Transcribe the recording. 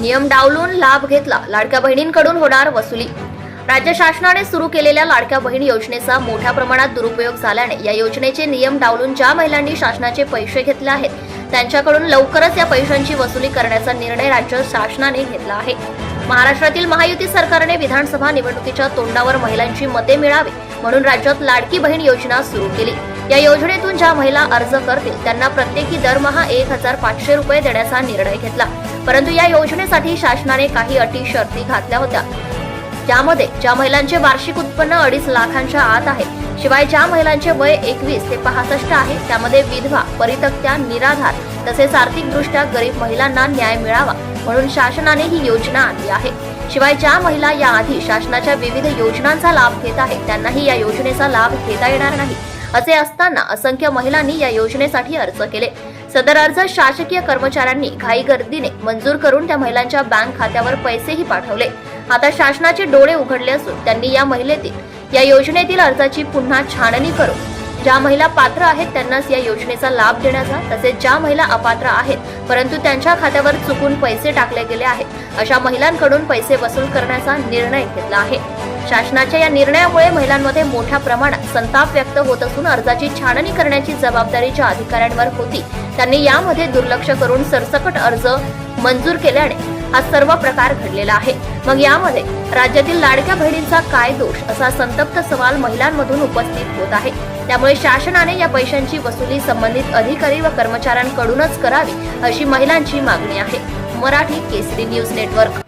नियम डावलून लाभ घेतला. लाडक्या बहिणींकडून होणार वसुली. राज्य शासनाने सुरू केलेल्या लाडक्या बहीण योजनेचा मोठ्या प्रमाणात दुरुपयोग झाल्याने या योजनेचे नियम डावलून ज्या महिलांनी शासनाचे पैसे घेतले आहेत त्यांच्याकडून लवकरच या पैशांची वसुली करण्याचा निर्णय राज्य शासनाने घेतला आहे. महाराष्ट्रातील महायुती सरकारने विधानसभा निवडणुकीच्या तोंडावर महिलांची मते मिळावी म्हणून राज्यात लाडकी बहीण योजना सुरू केली. या योजनेतून ज्या महिला अर्ज करतील त्यांना प्रत्येकी दरमहा एक हजार पाचशे रुपये देण्याचा निर्णय घेतला. परंतु या योजनेसाठी शासनाने काही अटी शर्ती घातल्या होत्या. त्यामध्ये ज्या महिलांचे वार्षिक उत्पन्न अडीच लाखांच्या आत आहे शिवाय ज्या महिलांचे वय एकवीस ते पासष्ट आहे त्यामध्ये विधवा परितक्त्या निराधार तसेच आर्थिकदृष्ट्या गरीब महिलांना न्याय मिळावा म्हणून शासनाने ही योजना आणली आहे. शिवाय ज्या महिला याआधी शासनाच्या विविध योजनांचा लाभ घेत आहेत त्यांनाही या योजनेचा लाभ घेता येणार नाही. असे असताना असंख्य महिलांनी या योजनेसाठी अर्ज केले. सदर अर्ज शासकीय कर्मचाऱ्यांनी घाई गर्दीने मंजूर करून त्या महिलांच्या बँक खात्यावर पैसेही पाठवले. आता शासनाचे डोळे उघडले असून त्यांनी या महिलेतील या योजनेतील अर्जाची पुन्हा छाननी करून ज्या महिला पात्र आहेत त्यांनाच या योजनेचा लाभ देण्याचा तसेच ज्या महिला अपात्र आहेत परंतु त्यांच्या खात्यावर चुकून पैसे टाकले गेले आहेत अशा महिलांकडून पैसे वसूल करण्याचा निर्णय घेतला आहे. शासनाच्या या निर्णयामुळे महिलांमध्ये मोठ्या प्रमाणात संताप व्यक्त होत असून अर्जाची छाननी करण्याची जबाबदारी ज्या अधिकाऱ्यांवर होती त्यांनी यामध्ये दुर्लक्ष करून सरसकट अर्ज मंजूर केल्याने हा सर्व प्रकार घडलेला आहे. मग यामध्ये राज्यातील लाडक्या बहिणींचा काय दोष असा संतप्त सवाल महिलांमधून उपस्थित होत आहे. त्यामुळे शासनाने या पैशांची वसुली संबंधित अधिकारी व कर्मचाऱ्यांकडूनच करावी अशी महिलांची मागणी आहे. Marathi Kesari news network